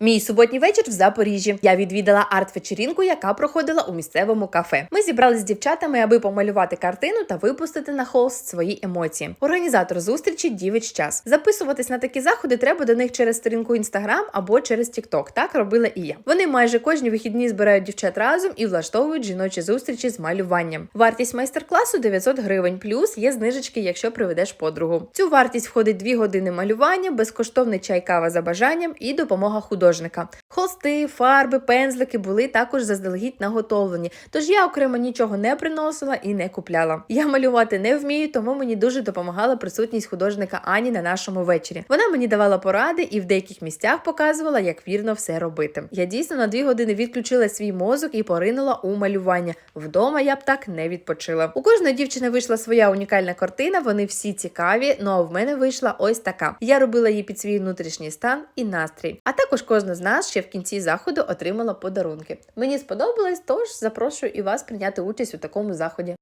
Мій суботній вечір в Запоріжжі. Я відвідала арт-вечірінку, яка проходила у місцевому кафе. Ми зібрались з дівчатами, аби помалювати картину та випустити на холст свої емоції. Організатор зустрічі дівич час. Записуватись на такі заходи треба до них через сторінку Інстаграм або через Тікток. Так робила і я. Вони майже кожні вихідні збирають дівчат разом і влаштовують жіночі зустрічі з малюванням. Вартість майстер-класу 900 гривень, плюс є знижечки, якщо приведеш подругу. Цю вартість входить 2 години малювання, безкоштовний чай кава за бажанням і допомога художника. Холсти, фарби, пензлики були також заздалегідь наготовлені, тож я окремо нічого не приносила і не купляла. Я малювати не вмію, тому мені дуже допомагала присутність художника Ані на нашому вечорі. Вона мені давала поради і в деяких місцях показувала, як вірно все робити. Я дійсно на дві години відключила свій мозок і поринула у малювання. Вдома я б так не відпочила. У кожної дівчини вийшла своя унікальна картина. Вони всі цікаві. Ну а в мене вийшла ось така. Я робила її під свій внутрішній стан і настрій. А також кожна з нас ще в кінці заходу отримала подарунки. Мені сподобалось, тож запрошую і вас прийняти участь у такому заході.